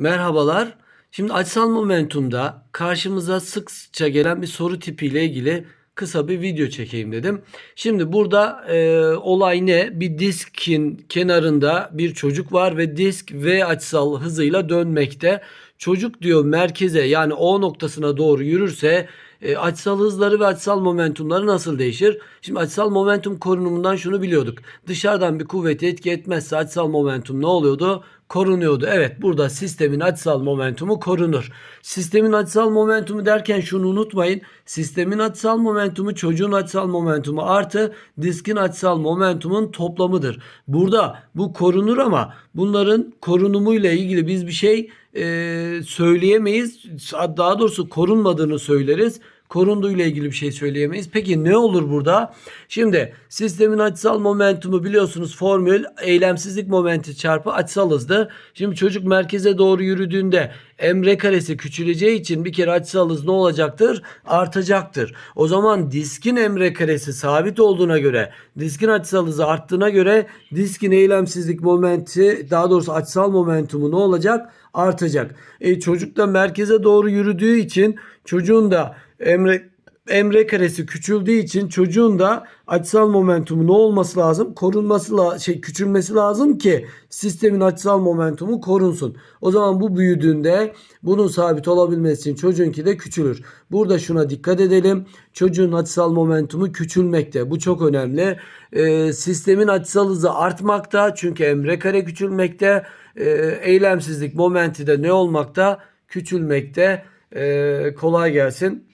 Merhabalar. Şimdi açısal momentumda karşımıza sıkça gelen bir soru tipiyle ilgili kısa bir video çekeyim dedim. Şimdi burada e, olay ne? Bir diskin kenarında bir çocuk var ve disk V açısal hızıyla dönmekte. Çocuk diyor merkeze yani O noktasına doğru yürürse e, açısal hızları ve açısal momentumları nasıl değişir? Şimdi açısal momentum korunumundan şunu biliyorduk. Dışarıdan bir kuvveti etki etmezse açısal momentum ne oluyordu? Korunuyordu. Evet burada sistemin açısal momentumu korunur. Sistemin açısal momentumu derken şunu unutmayın. Sistemin açısal momentumu çocuğun açısal momentumu artı diskin açısal momentumun toplamıdır. Burada bu korunur ama bunların korunumuyla ilgili biz bir şey e, söyleyemeyiz. Daha doğrusu korunmadığını söyleriz korunduğuyla ilgili bir şey söyleyemeyiz. Peki ne olur burada? Şimdi sistemin açısal momentumu biliyorsunuz formül eylemsizlik momenti çarpı açısal hızdı. Şimdi çocuk merkeze doğru yürüdüğünde emre karesi küçüleceği için bir kere açısal hız ne olacaktır? Artacaktır. O zaman diskin emre karesi sabit olduğuna göre diskin açısal hızı arttığına göre diskin eylemsizlik momenti daha doğrusu açısal momentumu ne olacak? Artacak. E, çocuk da merkeze doğru yürüdüğü için çocuğun da emre emre karesi küçüldüğü için çocuğun da açısal momentumu ne olması lazım? Korunması la şey küçülmesi lazım ki sistemin açısal momentumu korunsun. O zaman bu büyüdüğünde bunun sabit olabilmesi için çocuğunki de küçülür. Burada şuna dikkat edelim. Çocuğun açısal momentumu küçülmekte. Bu çok önemli. Ee, sistemin açısal hızı artmakta çünkü emre kare küçülmekte. Ee, eylemsizlik momenti de ne olmakta? Küçülmekte. Ee, kolay gelsin.